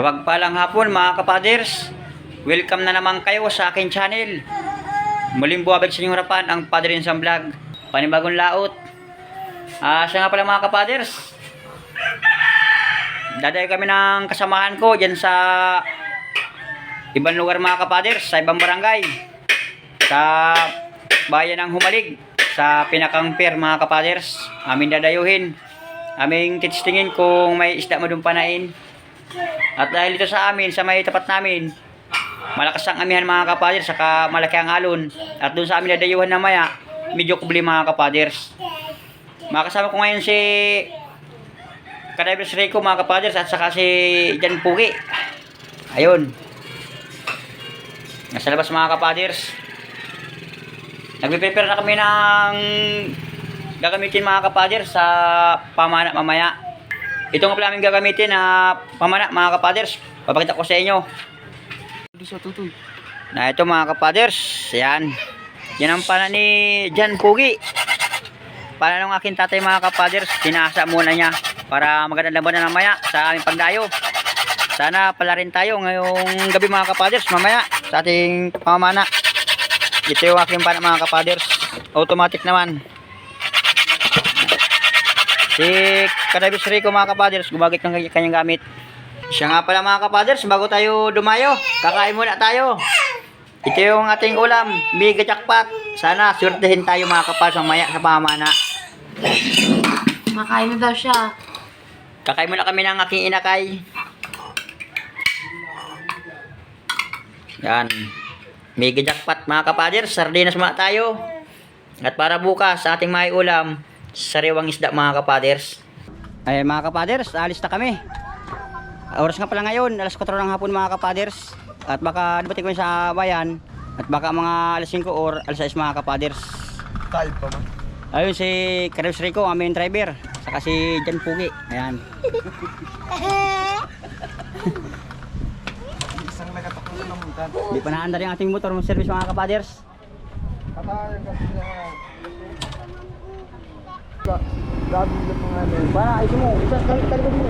Mapagpalang hapon mga kapaders. Welcome na naman kayo sa aking channel. Muling buwabag sa inyong harapan ang Padre sa Vlog. Panibagong laot. Ah, siya nga pala mga kapaders. Dadayo kami ng kasamahan ko dyan sa ibang lugar mga kapaders, sa ibang barangay. Sa bayan ng Humalig, sa pinakang pier mga kapaders. Amin dadayuhin. Aming titistingin kung may isda madumpanain. At dahil dito sa amin, sa may tapat namin, malakas ang amihan mga kapaders, saka malaki ang alon. At doon sa amin nadayuhan na maya, medyo kubli mga kapaders. Makasama ko ngayon si Kadibers Rico mga kapaders at saka si Jan Pugi. Ayun. Nasa labas mga kapaders. Nagpe-prepare na kami ng gagamitin mga kapaders sa pamana mamaya. Ito nga pala aming gagamitin na pamana mga kapaders. Papakita ko sa inyo. Na ito mga kapaders. Yan. Yan ang pana ni Jan Pugi. Pana ng aking tatay mga kapaders. Tinasa muna niya para magandang laban na namaya sa aming pagdayo. Sana pala rin tayo ngayong gabi mga kapaders mamaya sa ating pamana. Ito yung aking pana mga kapaders. Automatic naman. Si Kadabis Rico mga kapaders, gumagit ng kanyang gamit. Siya nga pala mga kapaders, bago tayo dumayo, kakain muna tayo. Ito yung ating ulam, mega jackpot. Sana swertehin tayo mga kapaders mamaya sa pamana. Makain na daw siya. Kakain muna kami ng aking inakay. Yan. Mega jackpot mga kapaders, sardinas muna tayo. At para bukas sa ating may ulam, sariwang isda mga kapaders. Ay mga kapaders, alis na kami. Oras nga pala ngayon, alas 4 ng hapon mga kapaders. At baka dumating kami sa bayan. At baka mga alas 5 or alas 6 mga kapaders. Kalb pa man. Ayun si Carlos Rico, aming driver. Saka si Jan Pugi. Ayan. Isang nagatakot na muntan. Di pa naandar yung ating motor mo service mga kapaders. Katayan kasi na Gabi lang mga ano. Para ayos mo, isa kalit mo.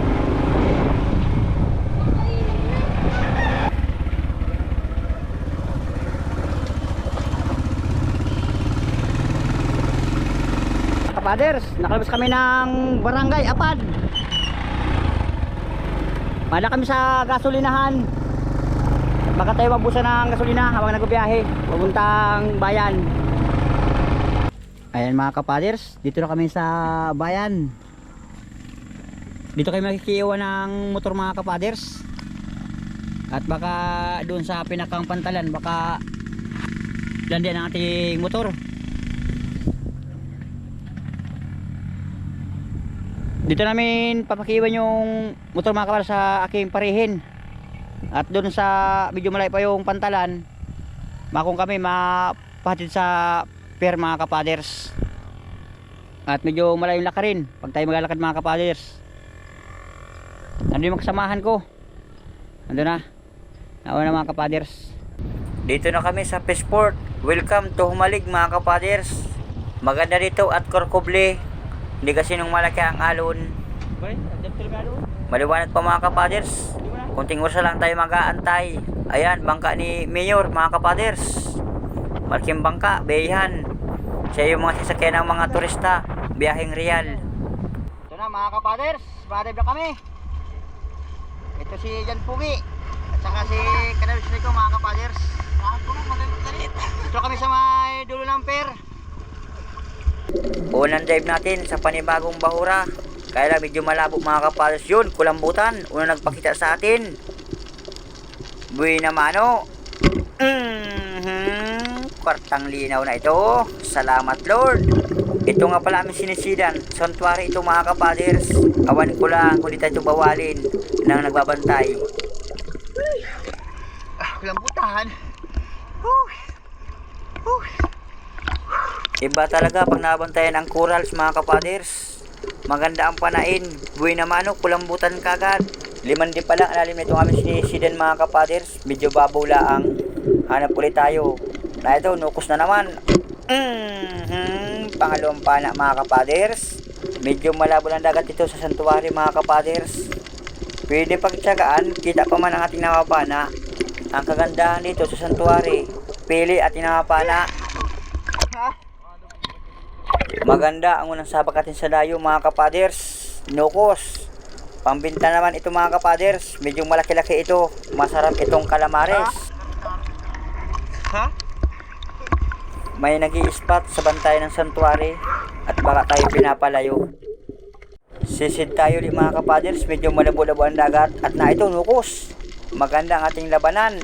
Kapaders, nakalabas kami ng barangay Apad. Mala kami sa gasolinahan. Baka tayo mabusan ng gasolina habang nagbibiyahe, papuntang bayan. Ayan mga kapaders, dito na kami sa bayan. Dito kayo makikiiwan ng motor mga kapaders. At baka doon sa pinakang pantalan, baka landian ang ating motor. Dito namin papakiiwan yung motor mga kapaders sa aking parihin. At doon sa medyo malayo pa yung pantalan, makung kami mapahatid sa pier mga kapaders. At medyo malayong laka rin pag tayo maglalakad mga kapaders. Nandun yung kasamahan ko. Nandun na. Nauna mga kapaders. Dito na kami sa Pesport. Welcome to Humalig mga kapaders. Maganda dito at korkoble. Hindi kasi nung malaki ang alon. Maliwanag pa mga kapaders. Kunting oras lang tayo mag-aantay. Ayan, bangka ni Mayor mga kapaders. Malaking bangka, behan. Siya yung mga sasakyan ng mga turista, biyaheng real. Ito na mga kapaders, padib na kami. Ito si Jan Pugi. At saka si Kanal Rico mga kapaders. Ito kami sa may dulo ng pier. Unang dive natin sa panibagong bahura. Kaya lang medyo malabo mga kapaders yun. Kulambutan. Unang nagpakita sa atin. Buena mano. Mhm. Kwartang linaw na ito. Salamat Lord. Ito nga pala aming sinisidan. Santuary ito mga kapaders. Awan ko lang kung di tayo bawalin nang nagbabantay. Ah, lambutan. Iba talaga pag nabantayan ang corals mga kapaders. Maganda ang panain. Buhay na mano, kulambutan kagad. Liman din pala ang lalim nitong aming sinisidan mga kapaders. Medyo babaw laang. Hanap ulit tayo. Na ito, nukos na naman. Mhm, pangalawang pana mga kapaders. Medyo malabo ng dagat ito sa santuary mga kapaders. Pwede pagtsagaan, kita pa man ang ating nakapana. Ang kagandahan dito sa santuary, pili at nakapana. Maganda ang unang sabak natin sa dayo mga kapaders. Nukos. Pambinta naman ito mga kapaders. Medyo malaki-laki ito. Masarap itong kalamares. Ha? May nag spot sa bantay ng santuary at baka tayo pinapalayo. Sisid tayo di mga kapaders. Medyo malabo-labo ang dagat at na ito nukos. Maganda ang ating labanan.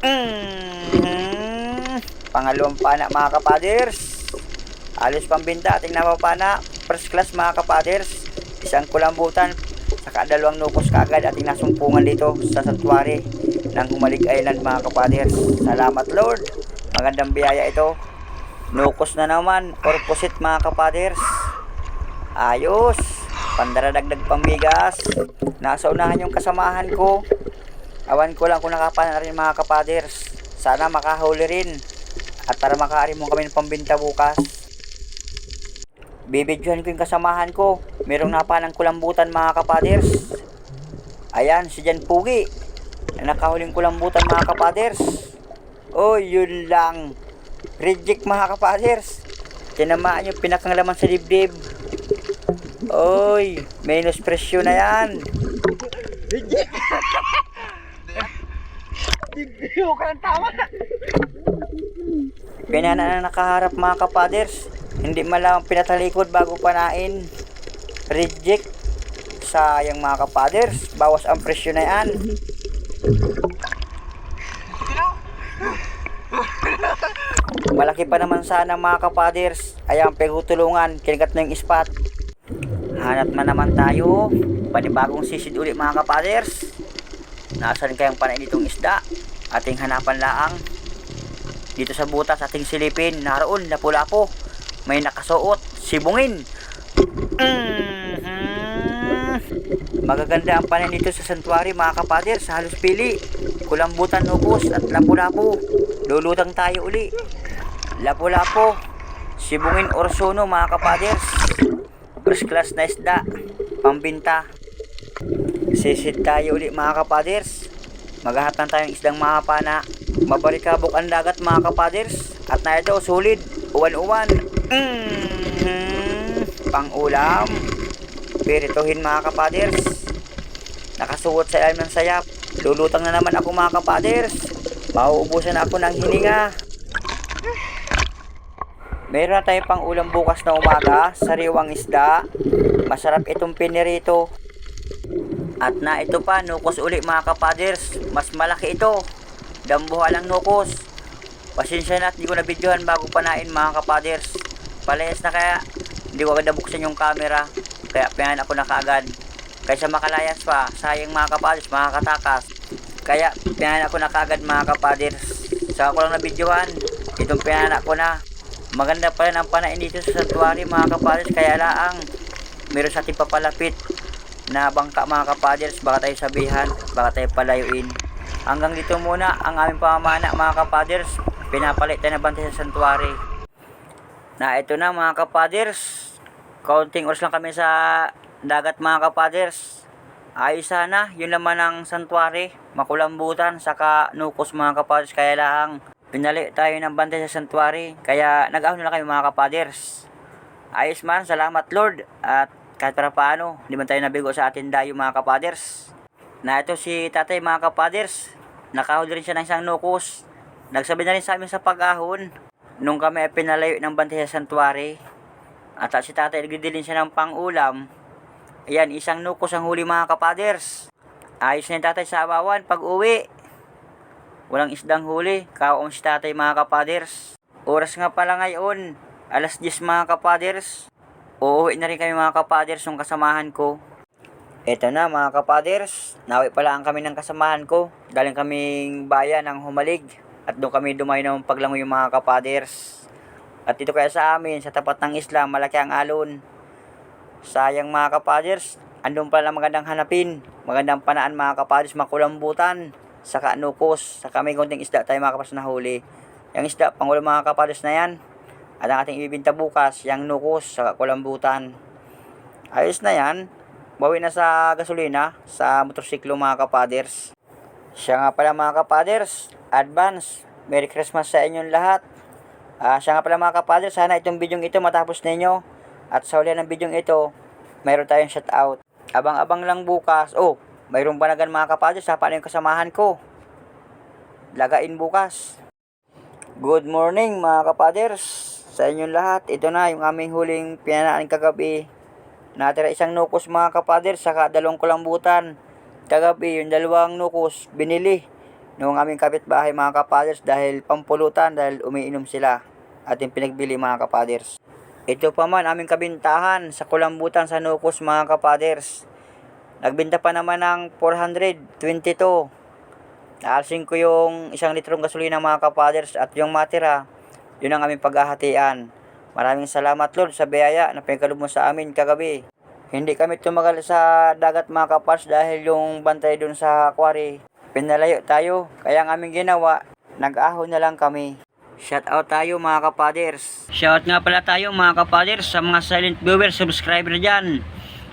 Mm. Pangalawang pana mga kapaders. Alis pambinta ating napapana. First class mga kapaders. Isang kulambutan. Saka dalawang nukos kaagad ating nasumpungan dito sa santuary ng Humalig Island mga kapaders. Salamat Lord. Magandang biyaya ito. Nukos na naman. Orposit mga kapaders. Ayos. Pandaradagdag pamigas. Nasa unahan yung kasamahan ko. Awan ko lang kung nakapana rin mga kapaders. Sana makahuli rin. At para makaari mo kami ng pambinta bukas. Bibidyohan ko yung kasamahan ko. Merong napanang kulambutan mga kapaders. Ayan, si Jan Pugi. Na nakahuling kulambutan mga kapaders. Oh, yun lang. Reject mga kapaders. Tinamaan yung pinakanglaman sa dibdib. Oy, minus presyo na yan. Hindi ka ng tama. Pinana na nakaharap mga kapaders. Hindi malang pinatalikod bago panain. Reject. Sayang mga kapaders. Bawas ang presyo na yan. Malaki pa naman sana mga kapaders. Ayan, pagutulungan. Kinagat na yung spot. Hanap na naman tayo. Panibagong sisid ulit mga kapaders. Nasaan kayang panain itong isda? Ating hanapan laang. Dito sa butas ating silipin, naroon na pula po. May nakasuot, sibungin. Mhm. Magaganda ang panin dito sa santuary mga kapader sa halos pili. Kulambutan ubos at lapu-lapu. Lulutang tayo uli. Lapu-lapu. Sibungin orsono mga kapaders. First class na isda. Pambinta. Sisid tayo uli mga kapaders. Maghahat lang tayong isdang mahapa na mabarikabok ang dagat mga kapaders. At na ito, sulit. Uwan-uwan. Mm-hmm. Pang-ulam. Pirituhin mga kapaders. Nakasuot sa ilalim ng sayap. Lulutang na naman ako mga kapaders. Mauubusan ako ng hininga. Meron na tayong pang ulam bukas na umaga, sariwang isda. Masarap itong pinirito. At na ito pa, nukos uli mga kapaders. Mas malaki ito. Dambuha lang nukos. Pasensya na at di ko nabidyohan bago panain mga kapaders. Palayas na kaya, hindi ko agad nabuksan yung camera. Kaya pinahan ako na kaagad. Kaysa makalayas pa, sayang mga kapaders, mga katakas. Kaya pinahan ako na kaagad mga kapaders. Saka ko lang nabidyohan. Itong pinahan ako na. Maganda pa rin ang panain dito sa santuary mga kapaders. Kaya laang, meron sa ating papalapit na bangka mga kapaders baka tayo sabihan baka tayo palayuin. Hanggang dito muna ang aming pamamana mga kapaders pinapalit tayo na bantay sa santuary na ito na mga kapaders kaunting oras lang kami sa dagat mga kapaders ayos sana yun naman ang santuary makulambutan saka nukos mga kapaders kaya lang pinali tayo ng bantay sa santuary kaya nag-ahon na kami mga kapaders ayos man salamat Lord at kahit para paano, hindi man tayo nabigo sa atin dayo mga kapaders. Na ito si tatay mga kapaders, nakahuli rin siya ng isang nukos. Nagsabi na rin sa amin sa pag-ahon, nung kami ay pinalayo ng bantay sa santuary. At si tatay nagdidilin siya ng pang-ulam. Ayan, isang nukos ang huli mga kapaders. Ayos na yung tatay sa abawan pag uwi. Walang isdang huli, kaong si tatay mga kapaders. Oras nga pala ngayon, alas 10 mga kapaders. Uuwi na rin kami mga kapaders yung kasamahan ko. Eto na mga kapaders, nawi pala ang kami ng kasamahan ko. Galing kaming bayan ng Humalig. At doon kami dumayo ng paglangoy yung mga kapaders. At dito kaya sa amin, sa tapat ng isla, malaki ang alon. Sayang mga kapaders, andun pala magandang hanapin. Magandang panaan mga kapaders, makulambutan. Saka nukos, saka may konting isda tayo mga kapaders na huli. Yung isda, pangulo mga kapaders na yan. At ang ating ibibinta bukas, yung nukos sa kulambutan. Ayos na yan. bawi na sa gasolina sa motorsiklo mga kapaders. Siya nga pala mga kapaders, advance, Merry Christmas sa inyong lahat. Ah, siya nga pala mga kapaders, sana itong video ito matapos ninyo. At sa huli ng video ito, mayroon tayong shoutout. Abang-abang lang bukas. Oh, mayroon ba nagan mga kapaders sa paano yung kasamahan ko? Lagain bukas. Good morning mga kapaders sa inyong lahat. Ito na yung aming huling pinanaan kagabi. Natira isang nukos mga kapaders saka dalawang kulambutan. Kagabi yung dalawang nukos binili nung aming kapitbahay mga kapaders dahil pampulutan dahil umiinom sila at yung pinagbili mga kapaders. Ito pa man aming kabintahan sa kulambutan sa nukos mga kapaders. Nagbenta pa naman ng 422. Naalsing ko yung isang litrong gasolina mga kapaders at yung matira, yun ang aming paghahatian. Maraming salamat Lord sa biyaya na pinagkalob mo sa amin kagabi. Hindi kami tumagal sa dagat mga kapaders dahil yung bantay dun sa quarry. Pinalayo tayo, kaya ang aming ginawa, nag-ahon na lang kami. Shout out tayo mga kapaders. Shout nga pala tayo mga kapaders sa mga silent viewer subscriber dyan.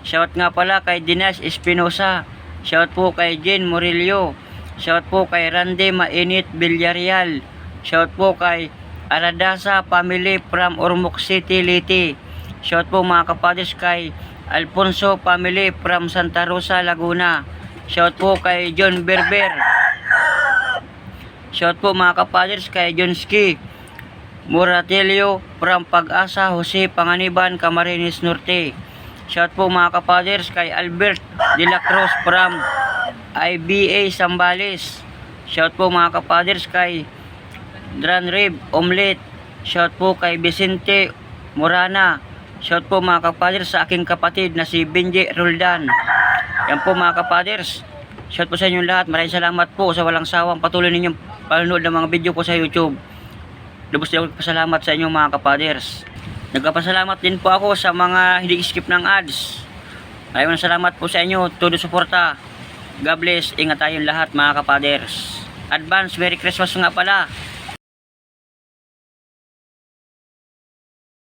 Shout nga pala kay Dinesh Espinosa. Shout po kay Jen Murillo. Shout po kay Randy Mainit Villarreal. Shout po kay Aradasa Family from Ormoc City, Liti. Shout po mga kapaders kay Alfonso Family from Santa Rosa, Laguna. Shout po kay John Berber. Shout po mga kapaders kay John Ski. Muratelio from Pag-asa, Jose Panganiban, Camarines Norte. Shout po mga kapaders kay Albert De La Cruz from IBA Sambales. Shout po mga kapaders kay Dran Rib Omelet. Shout po kay Vicente Morana. Shout po mga kapaders sa aking kapatid na si Benji Roldan. Yan po mga kapaders. Shout po sa inyong lahat. Maraming salamat po sa walang sawang patuloy ninyong panonood ng mga video ko sa YouTube. Lubos din ako pasalamat sa inyong mga kapaders. Nagpapasalamat din po ako sa mga hindi skip ng ads. Maraming salamat po sa inyo. Todo suporta. God bless. Ingat tayong lahat mga kapaders. Advance Merry Christmas nga pala.